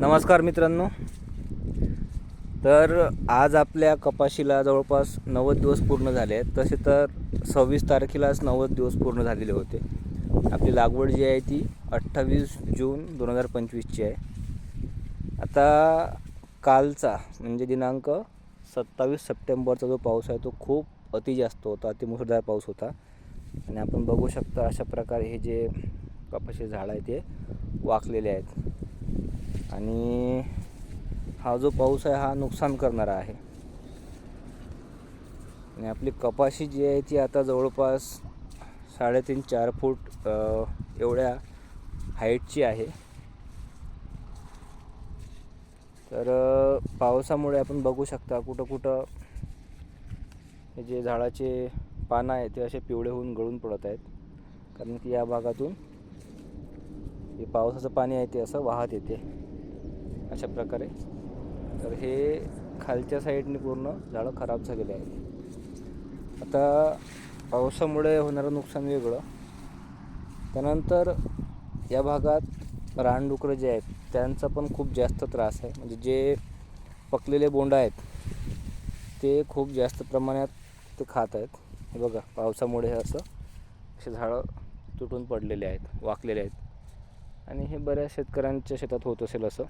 नमस्कार मित्रांनो. तर आज आपल्या कपाशीला जवळपास नव्वद दिवस पूर्ण झाले आहेत. तसे तर सव्वीस तारखेलाच नव्वद दिवस पूर्ण झालेले होते. आपली लागवड जी आहे ती अठ्ठावीस जून दोन हजार पंचवीसची आहे. आता कालचा म्हणजे दिनांक सत्तावीस सप्टेंबरचा जो पाऊस आहे तो खूप अति जास्त होता अति मुसळधार पाऊस होता. आणि आपण बघू शकता अशा प्रकारे हे जे कपाशी झाड आहे ते वाकलेले आहेत. आणि हा जो पाऊस आहे हा नुकसान करणारा आहे. आणि आपली कपाशी जी आहे ती आता जवळपास साडेतीन चार फूट एवढ्या हाईटची आहे. तर पावसामुळे आपण बघू शकता कुठं कुठं हे जे झाडाचे पानं आहेत ते असे पिवळे होऊन गळून पडत आहेत. कारण की या भागातून हे पावसाचं पाणी आहे ते असं वाहत येते. अशा प्रकारे. तर हे खालच्या साईडने पूर्ण झाडं खराब झालेले आहेत. आता पावसामुळे होणारं नुकसान वेगळं. त्यानंतर या भागात रानडुकरं जे आहेत त्यांचा पण खूप जास्त त्रास आहे. म्हणजे जे पकलेले बोंड आहेत ते खूप जास्त प्रमाणात ते खात आहेत. हे बघा पावसामुळे हे असं असे झाडं तुटून पडलेले आहेत वाकलेले आहेत. आणि हे बऱ्याच शेतकऱ्यांच्या शेतात होत असेल असं.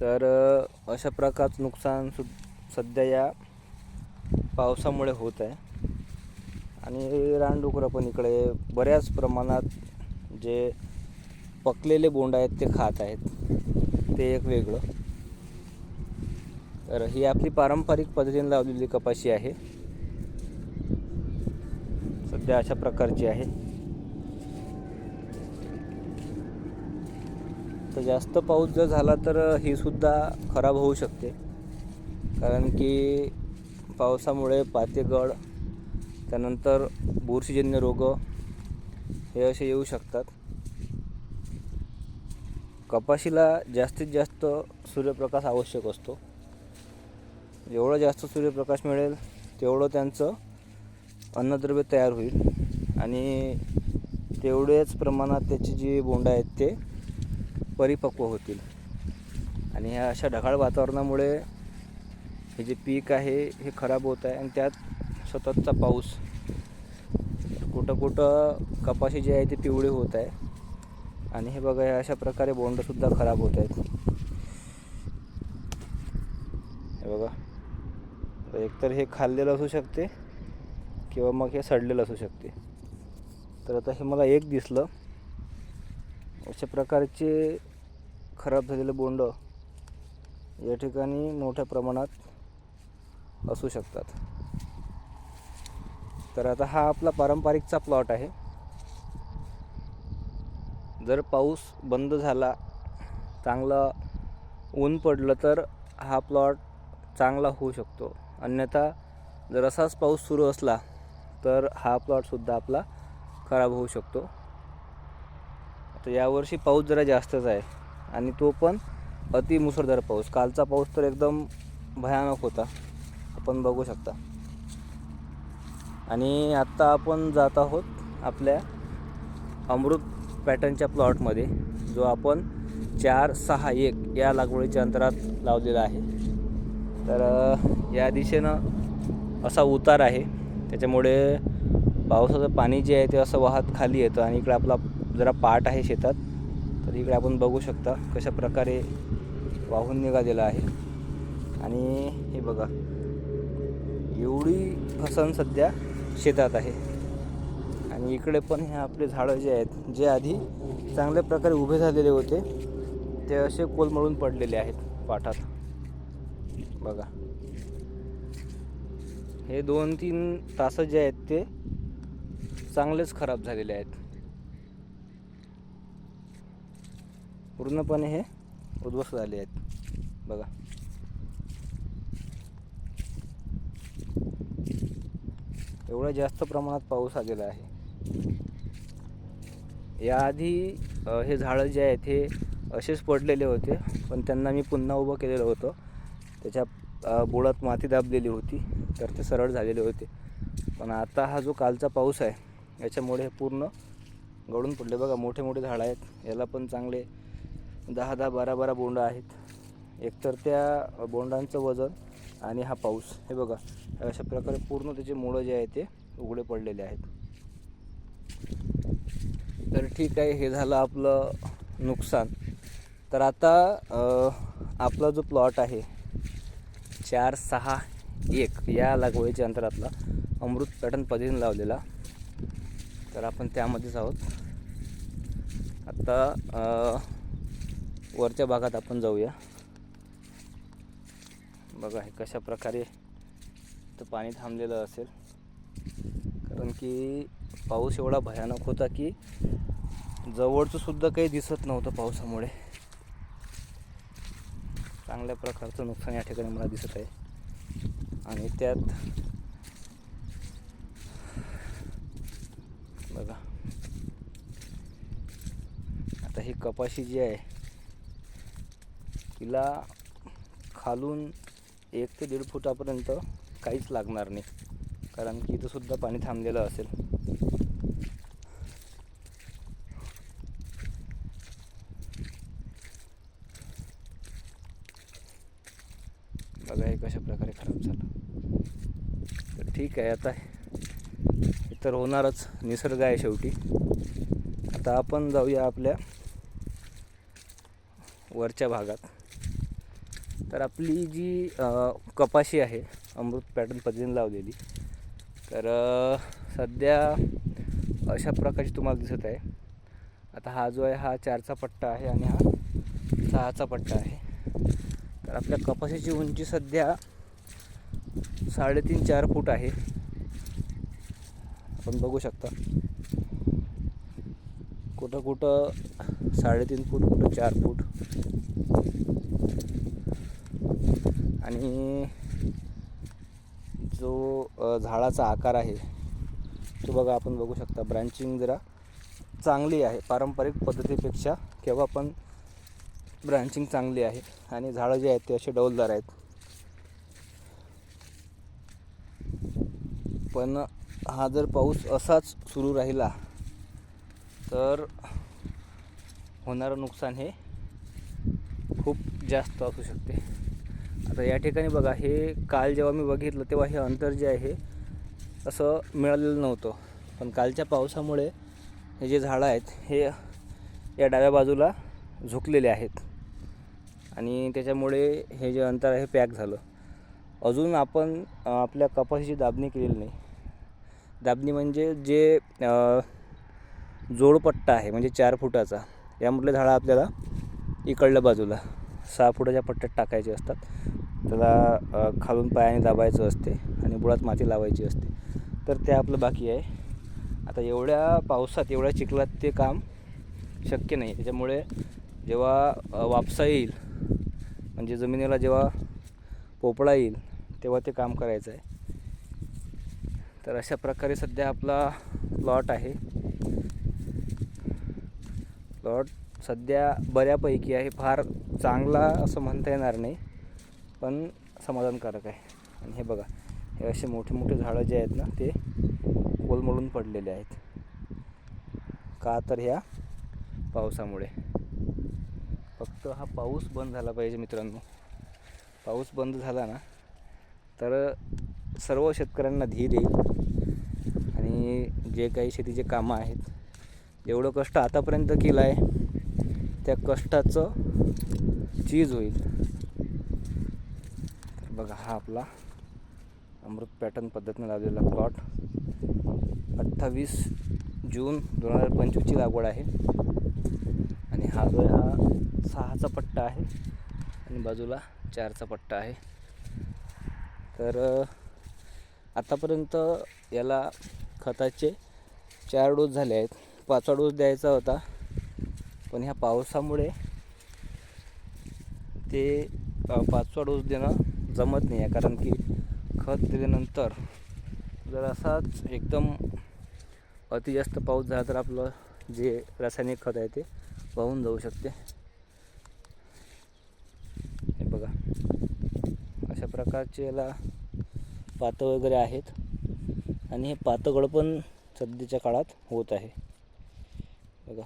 तर अशा प्रकारचं नुकसान सु सध्या या पावसामुळे होत आहे. आणि रानडुकरं पण इकडे बऱ्याच प्रमाणात जे पकलेले बोंड आहेत ते खात आहेत. ते एक वेगळं. तर ही आपली पारंपरिक पद्धतीने लावलेली कपाशी आहे. सध्या अशा प्रकारची आहे. तर जास्त पाऊस जर झाला तर ही सुद्धा खराब होऊ शकते. कारण की पावसामुळे पातेगड त्यानंतर बुरशीजन्य रोग हे असे येऊ शकतात. कपाशीला जास्तीत जास्त सूर्यप्रकाश आवश्यक असतो. जेवढं जास्त सूर्यप्रकाश मिळेल तेवढं त्यांचं अन्नद्रव्य तयार होईल. आणि तेवढेच प्रमाणात त्याची जी बोंडा आहेत ते परिपक्व होतील. आणि ह्या अशा ढगाळ वातावरणामुळे हे जे पीक आहे हे खराब होत आहे. आणि त्यात सततचा पाऊस. कुठं कुठं कपाशी जी आहे ती पिवळी होत आहे. आणि हे बघा ह्या अशा प्रकारे बोंडसुद्धा खराब होत आहेत. हे बघा. एकतर हे खाल्लेलं असू शकते किंवा मग हे सडलेलं असू शकते. तर आता हे मला एक दिसलं. अशा प्रकारचे खराब झालेलं बोंड या ठिकाणी मोठ्या प्रमाणात असू शकतात. तर आता हा आपला पारंपरिकचा प्लॉट आहे. जर पाऊस बंद झाला चांगला ऊन पडलं तर हा प्लॉट चांगला होऊ शकतो. अन्यथा जर असाच पाऊस सुरू असला तर हा प्लॉटसुद्धा आपला खराब होऊ शकतो. आता यावर्षी पाऊस जरा जास्तच आहे. आणि तो पण अति मुसळधार पाऊस. कालचा पाऊस तर एकदम भयानक होता. आपण बघू शकता. आणि आत्ता आपण जात आहोत आपल्या अमृत पॅटर्नच्या प्लॉटमध्ये जो आपण चार सहा एक या लागवडीच्या अंतरात लावलेला आहे. तर या दिशेनं असा उतार आहे. त्याच्यामुळे पावसाचं पाणी जे आहे ते असं वाहत खाली येतं आणि इकडं आपला जरा पाट आहे शेतात. तर इकडे आपण बघू शकता कशा प्रकारे वाहून निघालेला आहे. आणि हे बघा एवढी फसन सध्या शेतात आहे. आणि इकडे पण हे आपले झाडं जे आहेत जे आधी चांगल्या प्रकारे उभे झालेले होते ते असे कोलमळून पडलेले आहेत पाठात. बघा. हे दोन तीन तास जे आहेत ते चांगलेच खराब झालेले आहेत. पूर्णपणे हे उद्ध्वस्त झाले आहेत. बघा. एवढा जास्त प्रमाणात पाऊस आलेला आहे. याआधी हे झाडं जे आहेत हे असेच पडलेले होते पण त्यांना मी पुन्हा उभं केलेलं होतं. त्याच्या बुडात माती दाबलेली होती तर ते सरळ झालेले होते. पण आता हा जो कालचा पाऊस आहे याच्यामुळे हे पूर्ण गळून पडले. बघा मोठे मोठे झाडं आहेत. याला पण चांगले दहा दहा बारा बारा बोंड आहेत. एकतर त्या बोंडांचं वजन आणि हा पाऊस. हे बघा अशा प्रकारे पूर्ण त्याचे मुळं जे आहे ते उघडे पडलेले आहेत. तर ठीक आहे हे झालं आपलं नुकसान. तर आता आपला जो प्लॉट आहे चार सहा एक या लागवडीच्या अंतरातला अमृत पॅटर्न पद्धतीने लावलेला. तर आपण त्यामध्येच आहोत. आता वरच्या भागात आपण जाऊया. बघा हे कशा प्रकारे तर पाणी थांबलेलं असेल. कारण की पाऊस एवढा भयानक होता की जवळचं सुद्धा काही दिसत नव्हतं पावसामुळे. चांगल्या प्रकारचं नुकसान या ठिकाणी मला दिसत आहे. आणि त्यात बघा. आता ही कपाशी जी आहे तिला खालून एक ते दीड फुटापर्यंत काहीच लागणार नाही. कारण की इथंसुद्धा पाणी थांबलेलं असेल. बघा हे कशा प्रकारे खराब झालं. तर ठीक आहे आता हे तर होणारच निसर्ग आहे शेवटी. आता आपण जाऊया आपल्या वरच्या भागात. तर आपली जी कपाशी आहे अमृत पॅटर्न पद्धतीने लावलेली तर सध्या अशा प्रकारची तुम्हाला दिसत आहे. आता हा जो आहे हा चारचा पट्टा आहे आणि हा सहाचा पट्टा आहे. तर आपल्या कपाशीची उंची सध्या साडेतीन चार फूट आहे. आपण बघू शकता. कुठं कुठं साडेतीन फूट कुठं चार फूट. आणि जो झाडाचा आकार आहे तो बघा आपण बघू शकता. ब्रँचिंग जरा चांगली आहे. पारंपरिक पद्धतीपेक्षा केव्हा पण ब्रांचिंग चांगली आहे. आणि झाडं जे आहेत ते असे डौलदार आहेत. पण हा जर पाऊस असाच सुरू राहिला तर होणारं नुकसान हे खूप जास्त असू शकते. आता या ठिकाणी बघा हे काल जेव्हा मी बघितलं तेव्हा हे अंतर जे आहे असं मिळालेलं नव्हतं. पण कालच्या पावसामुळे हे जे झाडं आहेत हे या डाव्या बाजूला झुकलेले आहेत. आणि त्याच्यामुळे हे जे अंतर आहे पॅक झालं. अजून आपण आपल्या कपाशीची दाबणी केलेली नाही. दाबणी म्हणजे जे जोडपट्टा आहे म्हणजे चार फुटाचा यामधले झाडं आपल्याला इकडल्या बाजूला सहा फुटाच्या पट्ट्यात टाकायचे असतात. त्याला खालून पायाने दाबायचं असते आणि बुडात माती लावायची असते. तर ते आपलं बाकी आहे. आता एवढ्या पावसात एवढ्या चिखलात ते काम शक्य नाही. त्याच्यामुळे जेव्हा वापसा येईल म्हणजे जमिनीला जेव्हा पोपळा येईल तेव्हा ते काम करायचं आहे. तर अशा प्रकारे सध्या आपला प्लॉट आहे. प्लॉट सध्या बऱ्यापैकी आहे. फार चांगला असं म्हणता येणार नाही. पण समाधानकारक आहे. आणि हे बघा हे असे मोठे मोठे झाडं जे आहेत ना ते कोलमडून पडलेले आहेत. का तर ह्या पावसामुळे. फक्त हा पाऊस बंद झाला पाहिजे मित्रांनो. पाऊस बंद झाला ना तर सर्व शेतकऱ्यांना धीर येईल. आणि जे काही शेतीचे कामं आहेत एवढं कष्ट आतापर्यंत केलं आहे त्या कष्टाचं चीज होईल. बघा हा आपला अमृत पॅटर्न पद्धतीने लावलेला प्लॉट अठ्ठावीस जून दोन हजार पंचवीसची लागवड आहे. आणि हा जो हा सहाचा पट्टा आहे आणि बाजूला चारचा पट्टा आहे. तर आतापर्यंत याला खताचे चार डोस झाले आहेत. पाचवा डोस द्यायचा होता. पण ह्या पावसामुळे ते पाचवा डोस देणं जमत नाही आहे. कारण की खत दिल्यानंतर जर असाच एकदम अति जास्त पाऊस झाला तर आपलं जे रासायनिक खत आहे ते वाहून जाऊ शकते. हे बघा. अशा प्रकारचे याला पातं वगैरे आहेत. आणि हे पातगड पण सध्याच्या काळात होत आहे. बघा.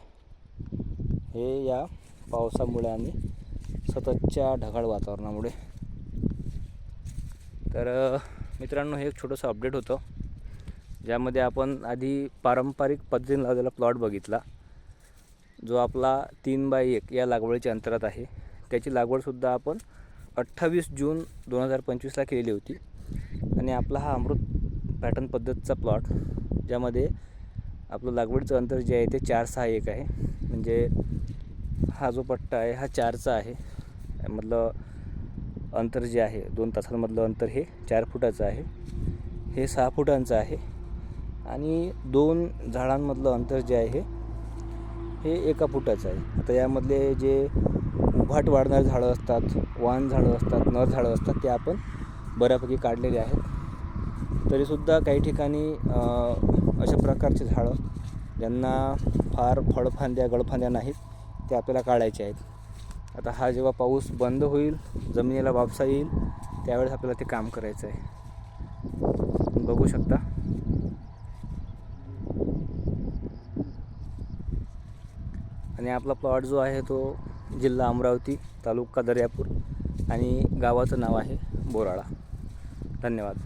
हे या पावसामुळे आणि सततच्या ढगाळ वातावरणामुळे तर मित्रांनो हे एक छोटंसं अपडेट होतं ज्यामध्ये आपण आधी पारंपरिक पद्धतीने लावलेला प्लॉट बघितला जो आपला तीन बाय एक या लागवडीच्या अंतरात आहे. त्याची लागवडसुद्धा आपण अठ्ठावीस जून दोन हजार पंचवीसला केलेली होती. आणि आपला हा अमृत पॅटर्न पद्धतीचा प्लॉट ज्यामध्ये आपलं लागवडीचं अंतर जे आहे ते चार सहा एक आहे. म्हणजे हा जो पट्टा आहे हा चारचा आहे. मधलं अंतर जे आहे दोन तासांमधलं अंतर हे चार फुटाचं आहे. हे सहा फुटांचं आहे. आणि दोन झाडांमधलं अंतर जे आहे हे एका फुटाचं आहे. आता यामधले जे उभाट वाढणारे झाडं असतात वान झाडं असतात नर झाडं असतात ते आपण बऱ्यापैकी काढलेले आहेत. तरीसुद्धा काही ठिकाणी अशा प्रकारचे झाडं ज्यांना फार फळफांद्या गळफांद्या नाहीत ते आपल्याला काढायचे आहेत. आता हा जेव्हा पाऊस बंद होईल जमिनीला वापसा येईल त्यावेळेस आपल्याला ते काम करायचं आहे. बघू शकता. आणि आपला प्लॉट जो आहे तो जिल्हा अमरावती तालुका दर्यापूर आणि गावाचं नाव आहे बोराळा. धन्यवाद.